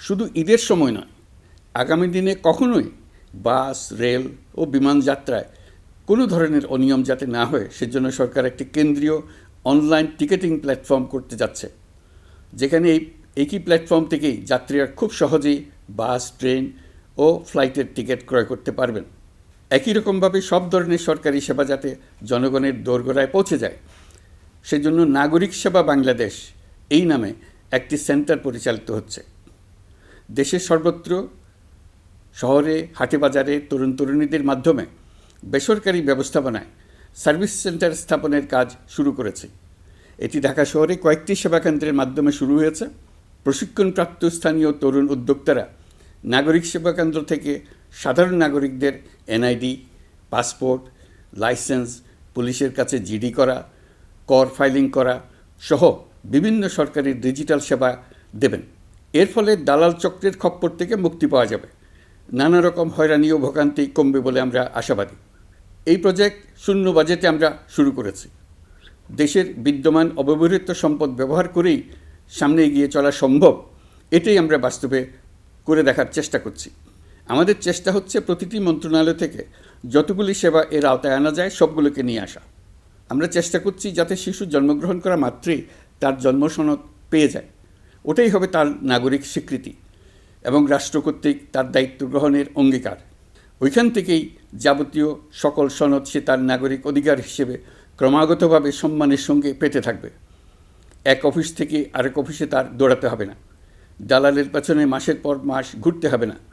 শুধু ঈদের সময় নয়, আগামী দিনে কখনোই বাস, রেল ও বিমান যাত্রায় কোনো ধরনের অনিয়ম যাতে না হয়, সেজন্য সরকার একটি কেন্দ্রীয় অনলাইন টিকেটিং প্ল্যাটফর্ম করতে যাচ্ছে। যেখানে এই একই প্ল্যাটফর্ম থেকেই যাত্রীরা খুব সহজেই বাস, ট্রেন ও ফ্লাইটের টিকিট ক্রয় করতে পারবেন। একই রকমভাবে সব ধরনের সরকারি সেবা যাতে জনগণের দোরগোড়ায় পৌঁছে যায়, সেজন্য নাগরিক সেবা বাংলাদেশ এই নামে একটি সেন্টার পরিচালিত হচ্ছে। দেশের সর্বত্র, শহরে হাটে বাজারে তরুণ তরুণীদের মাধ্যমে বেসরকারি ব্যবস্থাপনায় সার্ভিস সেন্টার স্থাপনের কাজ শুরু করেছে। এটি ঢাকা শহরে কয়েকটি সেবাকেন্দ্রের মাধ্যমে শুরু হয়েছে। প্রশিক্ষণপ্রাপ্ত স্থানীয় তরুণ উদ্যোক্তারা নাগরিক সেবা কেন্দ্র থেকে সাধারণ নাগরিকদের এনআইডি, পাসপোর্ট, লাইসেন্স, পুলিশের কাছে জিডি করা, কর ফাইলিং করা সহ বিভিন্ন সরকারি ডিজিটাল সেবা দেবেন। এর ফলে দালাল চক্রের খপ্পর থেকে মুক্তি পাওয়া যাবে। নানা রকম হয়রানি ও ভোগান্তি কমবে বলে আমরা আশাবাদী। এই প্রজেক্ট শূন্য বাজেটে আমরা শুরু করেছি। দেশের বিদ্যমান অব্যবহৃত সম্পদ ব্যবহার করেই সামনে এগিয়ে চলা সম্ভব, এটাই আমরা বাস্তবে করে দেখার চেষ্টা করছি। আমাদের চেষ্টা হচ্ছে প্রতিটি মন্ত্রণালয় থেকে যতগুলি সেবা এর আওতায় আনা যায়, সবগুলোকে নিয়ে আসা। আমরা চেষ্টা করছি যাতে শিশু জন্মগ্রহণ করা মাত্রই তার জন্ম সনদ পেয়ে যায়। ওটাই হবে তার নাগরিক স্বীকৃতি এবং রাষ্ট্র কর্তৃক তার দায়িত্ব গ্রহণের অঙ্গীকার। ওইখান থেকেই যাবতীয় সকল সনদ সে তার নাগরিক অধিকার হিসেবে ক্রমাগতভাবে সম্মানের সঙ্গে পেতে থাকবে। এক অফিস থেকে আরেক অফিসে তার দৌড়াতে হবে না। দালালের পেছনে মাসের পর মাস ঘুরতে হবে না।